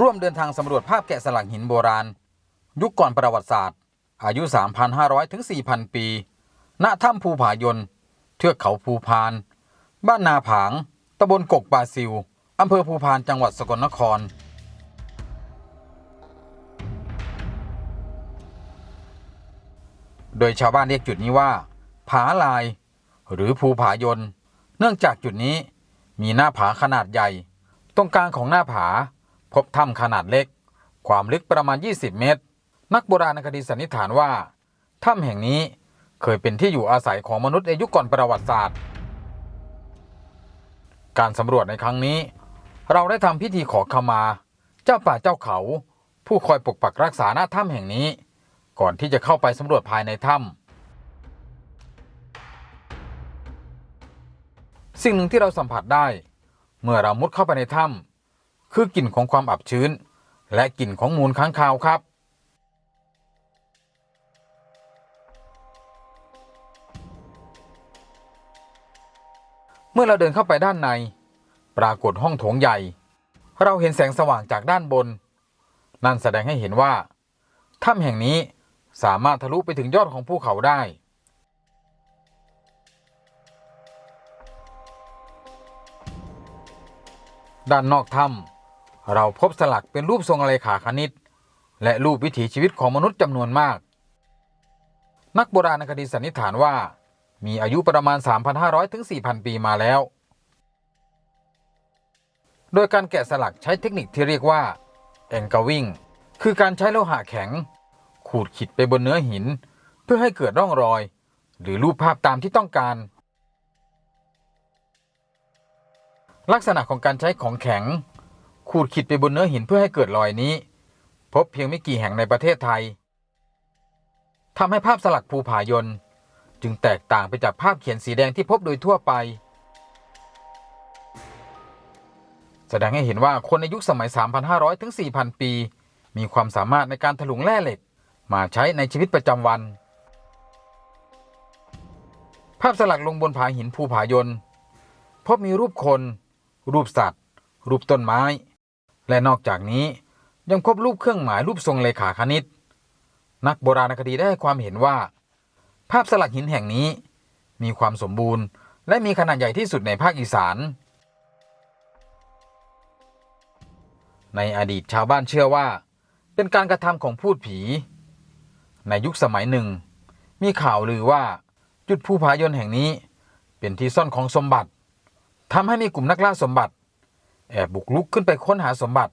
ร่วมเดินทางสำรวจภาพแกะสลักหินโบราณ ยุคก่อนประวัติศาสตร์ อายุ 3,500 ถึง 4,000 ปี ณ ถ้ำภูผายน เทือกเขาภูพาน บ้านนาผาง ตำบลกกปาซิว อำเภอภูพาน จังหวัดสกลนคร โดยชาวบ้านเรียกจุดนี้ว่า ผาลาย หรือภูผายน เนื่องจากจุดนี้มีหน้าผาขนาดใหญ่ ตรงกลางของหน้าผา พบถ้ำขนาดเล็ก ความลึกประมาณ 20 เมตร นักโบราณคดีสันนิษฐานว่าถ้ำแห่งนี้เคยเป็นที่อยู่อาศัยของมนุษย์ในยุคก่อนประวัติศาสตร์ การสำรวจในครั้งนี้ เราได้ทำพิธีขอขมา เจ้าป่าเจ้าเขา ผู้คอยปกปักรักษาหน้าถ้ำแห่งนี้ ก่อนที่จะเข้าไปสำรวจภายในถ้ำสิ่งหนึ่งที่เราสัมผัสได้ เมื่อเรามุดเข้าไปในถ้ำ คือกลิ่นของความอับชื้น และกลิ่นของมูลค้างคาวครับ เมื่อเราเดินเข้าไปด้านใน ปรากฏห้องโถงใหญ่ เราเห็นแสงสว่างจากด้านบน นั่นแสดงให้เห็นว่าถ้ำแห่งนี้สามารถทะลุไปถึงยอดของภูเขาได้ด้านนอกถ้ำ เราพบสลักเป็นรูปทรงอะไรขาคณิต และรูปวิถีชีวิตของมนุษย์จำนวนมาก นักโบราณคดีสันนิษฐานว่า มีอายุประมาณ 3,500 ถึง 4,000 ปีมาแล้ว โดยการแกะสลักใช้เทคนิคที่เรียกว่าแองกาวิงคือการใช้โลหะแข็ง ขูดขีดไปบนเนื้อหิน เพื่อให้เกิดร่องรอย หรือรูปภาพตามที่ต้องการ ลักษณะของการใช้ของแข็ง ขูดขีดไปบนเนื้อหินเพื่อให้เกิดรอยนี้ พบเพียงไม่กี่แห่งในประเทศไทยทำให้ภาพสลักภูผายนจึงแตกต่างไปจากภาพเขียนสีแดงที่พบโดยทั่วไป แสดงให้เห็นว่าคนในยุคสมัย 3,500 ถึง 4,000 ปี มีความสามารถในการถลุงแร่เหล็ก มาใช้ในชีวิตประจำวัน ภาพสลักลงบนผาหินภูผายนพบมีรูปคน รูปสัตว์ รูปต้นไม้ และนอกจากนี้ยังพบรูปเครื่องหมายรูปทรงเลขาคณิต นักโบราณคดีได้ความเห็นว่า ภาพสลักหินแห่งนี้ มีความสมบูรณ์ และมีขนาดใหญ่ที่สุดในภาคอีสาน ในอดีตชาวบ้านเชื่อว่า เป็นการกระทำของพูดผี ในยุคสมัยหนึ่ง มีข่าวลือว่าจุดภูผายนแห่งนี้ เป็นที่ซ่อนของสมบัติทำให้มีกลุ่มนักล่าสมบัติ แอบบุกลุกขึ้นไปค้นหาสมบัติ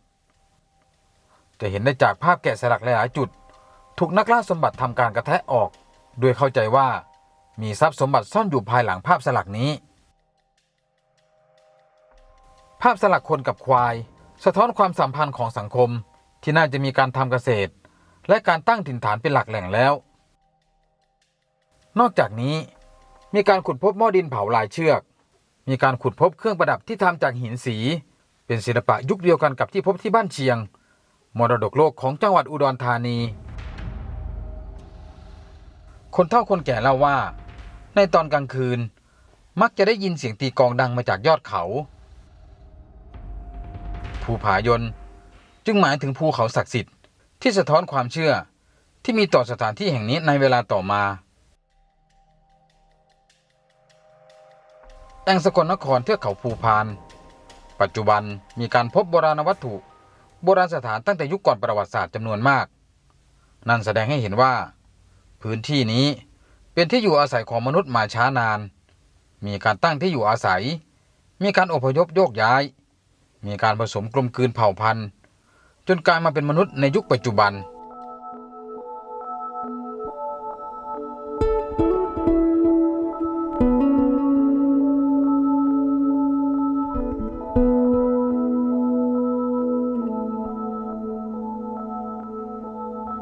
จะเห็นได้จากภาพแกะสลักหลายจุด ถูกนักล่าสมบัติทำการกระแทะออก โดยเข้าใจว่ามีทรัพย์สมบัติซ่อนอยู่ภายหลังภาพสลักนี้ ภาพสลักคนกับควาย สะท้อนความสัมพันธ์ของสังคมที่น่าจะมีการทำเกษตร และการตั้งถิ่นฐานเป็นหลักแหล่งแล้ว นอกจากนี้มีการขุดพบหม้อดินเผาลายเชือก มีการขุดพบเครื่องประดับที่ทำจากหินสี เป็นศิลปะยุคเดียวกันกับที่พบที่บ้านเชียง มรดกโลกของจังหวัดอุดรธานี คนเฒ่าคนแก่เล่าว่า ในตอนกลางคืน มักจะได้ยินเสียงตีกองดังมาจากยอดเขา ภูผายนจึงหมายถึงภูเขาศักดิ์สิทธิ์ที่สะท้อนความเชื่อที่มีต่อสถานที่แห่งนี้ในเวลาต่อมาแองสกลนครเทือกเขาภูพาน ปัจจุบันมีการพบโบราณวัตถุ โบราณสถานตั้งแต่ยุคก่อนประวัติศาสตร์จำนวนมาก นั่นแสดงให้เห็นว่า พื้นที่นี้เป็นที่อยู่อาศัยของมนุษย์มาช้านาน มีการตั้งที่อยู่อาศัย มีการอพยพโยกย้าย มีการผสมกลมกลืนเผ่าพันธุ์ จนกลายมาเป็นมนุษย์ในยุคปัจจุบัน